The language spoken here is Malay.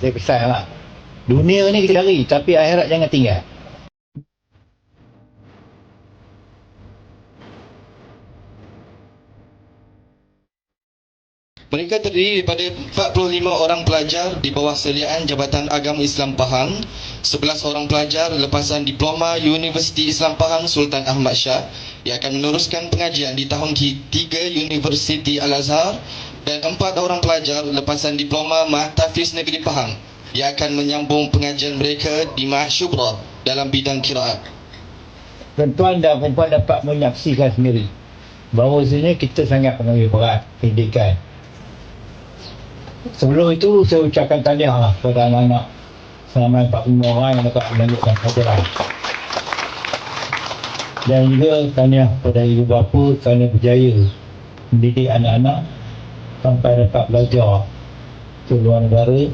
saya pesan lah. Dunia ni kita cari, tapi akhirat jangan tinggal. Mereka terdiri daripada 45 orang pelajar di bawah seliaan Jabatan Agama Islam Pahang, 11 orang pelajar lepasan Diploma Universiti Islam Pahang Sultan Ahmad Shah yang akan meneruskan pengajian di tahun ketiga Universiti Al-Azhar dan 4 orang pelajar lepasan Diploma Mahtafiz Negeri Pahang yang akan menyambung pengajian mereka di Mah Syubra dalam bidang kiraat. Tuan-tuan dan perempuan dapat menyaksikan sendiri bahawa sebenarnya kita sangat mengambil berat pendidikan. Sebelum itu saya ucapkan tahniah lah kepada anak-anak selama 45 orang yang dapat melanjutkan pelajaran. Dan juga tahniah kepada ibu bapa kerana berjaya mendidik anak-anak sampai dapat belajar. Ke luar negara